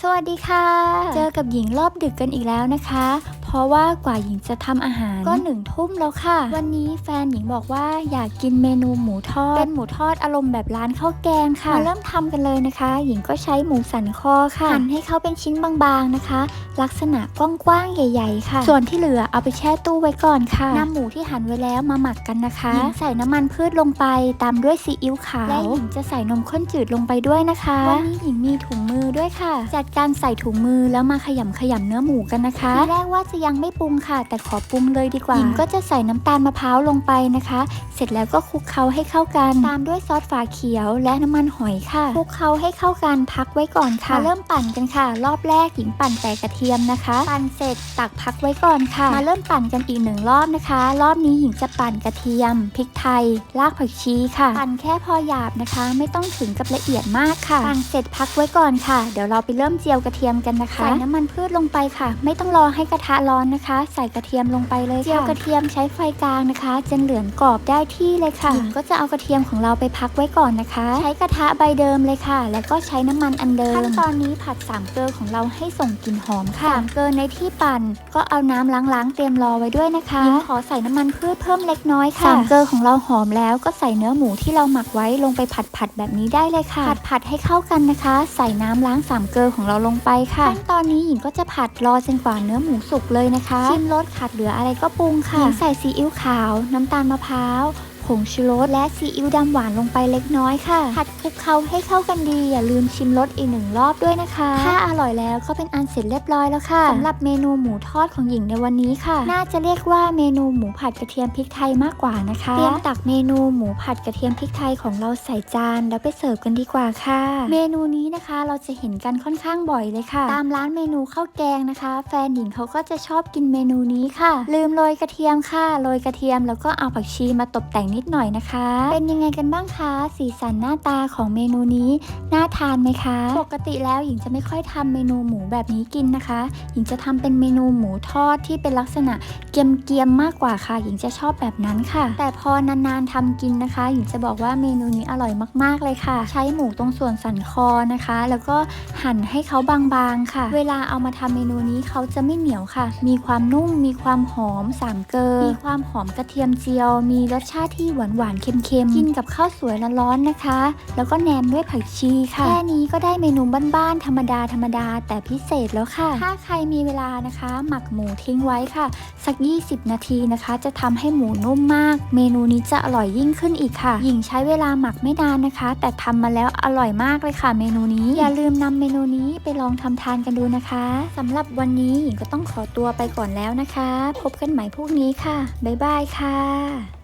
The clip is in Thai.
สวัสดีค่ะ เจอกับหญิงรอบดึกกันอีกแล้วนะคะ เพราะว่ากว่าหญิงจะทำอาหารก็หนึ่งทุ่มแล้วค่ะ วันนี้แฟนหญิงบอกว่าอยากกินเมนูหมูทอด เป็นหมูทอดอารมณ์แบบร้านข้าวแกงค่ะมาเริ่มทำกันเลยนะคะ หญิงก็ใช้หมูสันคอค่ะหั่นให้เขาเป็นชิ้นบางๆนะคะ ลักษณะกว้างๆใหญ่ ๆ ค่ะ ส่วนที่เหลือเอาไปแช่ตู้ไว้ก่อนค่ะนำหมูที่หั่นไว้แล้วมาหมักกันนะคะหญิงใส่น้ำมันพืชลงไปตามด้วยซีอิ๊วขาวและหญิงจะใส่นมข้นจืดลงไปด้วยนะคะวันนี้หญิงมีถุงมือด้วยค่ะ จัดการใส่ถุงมือแล้วมาขยำขยำเนื้อหมูกันนะคะทีแรกว่าจะยังไม่ปรุงค่ะ แต่ขอปรุงเลยดีกว่าหญิงก็จะใส่น้ำตาลมะพร้าวลงไปนะคะ เสร็จแล้วก็คลุกเคล้าให้เข้ากัน ตามด้วยซอสฝาเขียว และน้ำมันหอยค่ะคลุกเคล้าให้เข้ากันพักไว้ก่อนค่ะมาเริ่มปั่นกันค่ะ รอบแรกหญิงปั่นแต่กระเทียมนะคะ ปั่นเสร็จตักพักไว้ก่อนค่ะ มาเริ่มปั่นกันอีกหนึ่งรอบนะคะ รอบนี้หญิงจะปั่นกระเทียมพริกไทยรากผักชีค่ะ ปั่นแค่พอหยาบนะคะ ไม่ต้องถึงกับละเอียดมากค่ะ ปั่นเสร็จพักไว้ก่อนค่ะ เดี๋ยวเราไปเริ่มเจียวกระเทียมกันนะคะใส่น้ำมันพืชลงไปค่ะ ไม่ต้องรอให้กระทะร้อนนะคะ ใส่กระเทียมลงไปเลยค่ะเจียวกระเทียมใช้ไฟกลางนะคะ จนเหลืองกรอบได้ที่เลยค่ะหญิงก็จะเอากระเทียมของเราไปพักไว้ก่อนนะคะ ใช้กระทะใบเดิมเลยค่ะ แล้วก็ใช้น้ำมันอันเดิมขั้นตอนนี้ผัดสามเกลือของเราให้ส่งกลิ่นหอมค่ะสามเกลือในที่ปั่น ก็เอาน้ำล้างๆเตรียมรอไว้ด้วยนะคะหญิงขอใส่น้ำมันพืชเพิ่มเล็กน้อยค่ะสามเกลือของเราหอมแล้วก็ใส่เนื้อหมูที่เราหมักไว้ลงไปผัดผัดๆแบบนี้ได้เลยค่ะ ผัดผัดๆให้เข้ากันนะคะ ใส่น้ำล้างสามเกลือของเราลงไปค่ะขั้นตอนนี้หญิงก็จะผัดรอจนกว่าเนื้อหมูสุกเลยนะคะ ชิมรสขาดเหลืออะไรก็ปรุงค่ะหญิงใส่ซีอิ๊วขาว น้ำตาลมะพร้าวผ งชูรสและซีอิ๊วดำหวานลงไปเล็กน้อยค่ะ ผัดคลุกเคล้าให้เข้ากันดี อย่าลืมชิมรสอีกหนึ่งรอบด้วยนะคะ ถ้าอร่อยแล้วก็เป็นอันเสร็จเรียบร้อยแล้วค่ะสำหรับเมนูหมูทอดของหญิงในวันนี้ค่ะ น่าจะเรียกว่าเมนูหมูผัดกระเทียมพริกไทยมากกว่านะคะเตรียมตักเมนูหมูผัดกระเทียมพริกไทยของเราใส่จาน แล้วไปเสิร์ฟกันดีกว่าค่ะ เมนูนี้นะคะเราจะเห็นกันค่อนข้างบ่อยเลยค่ะ ตามร้านเมนูข้าวแกงนะคะ แฟนหญิงเขาก็จะชอบกินเมนูนี้ค่ะ ลืมโรยกระเทียมค่ะโรยกระเทียมแล้วก็เอาผักชีมาตกแต่งนิดหน่อยนะคะ เป็นยังไงกันบ้างคะ สีสันหน้าตาของเมนูนี้น่าทานไหมคะ ปกติแล้วหญิงจะไม่ค่อยทำเมนูหมูแบบนี้กินนะคะ หญิงจะทำเป็นเมนูหมูทอดที่เป็นลักษณะเกรียมๆมากกว่าค่ะ หญิงจะชอบแบบนั้นค่ะ แต่พอนานๆทำกินนะคะ หญิงจะบอกว่าเมนูนี้อร่อยมากๆเลยค่ะ ใช้หมูตรงส่วนสันคอนะคะ แล้วก็หั่นให้เขาบางๆค่ะ เวลาเอามาทำเมนูนี้เขาจะไม่เหนียวค่ะ มีความนุ่มมีความหอมสามเกลอมีความหอมกระเทียมเจียว มีรสชาติที่หวานๆเค็มๆ กินกับข้าวสวยร้อนๆนะคะ แล้วก็แหนมด้วยผักชีค่ะ แค่นี้ก็ได้เมนูบ้านๆธรรมดาธรรมดาแต่พิเศษแล้วค่ะ ถ้าใครมีเวลานะคะ หมักหมูทิ้งไว้ค่ะ สัก 20 นาทีนะคะ จะทำให้หมูนุ่มมาก เมนูนี้จะอร่อยยิ่งขึ้นอีกค่ะ หญิงใช้เวลาหมักไม่นานนะคะ แต่ทำมาแล้วอร่อยมากเลยค่ะ เมนูนี้ อย่าลืมนำเมนูนี้ไปลองทำทานกันดูนะคะสำหรับวันนี้หญิงก็ต้องขอตัวไปก่อนแล้วนะคะ พบกันใหม่พรุ่งนี้ค่ะ บ๊ายบายค่ะ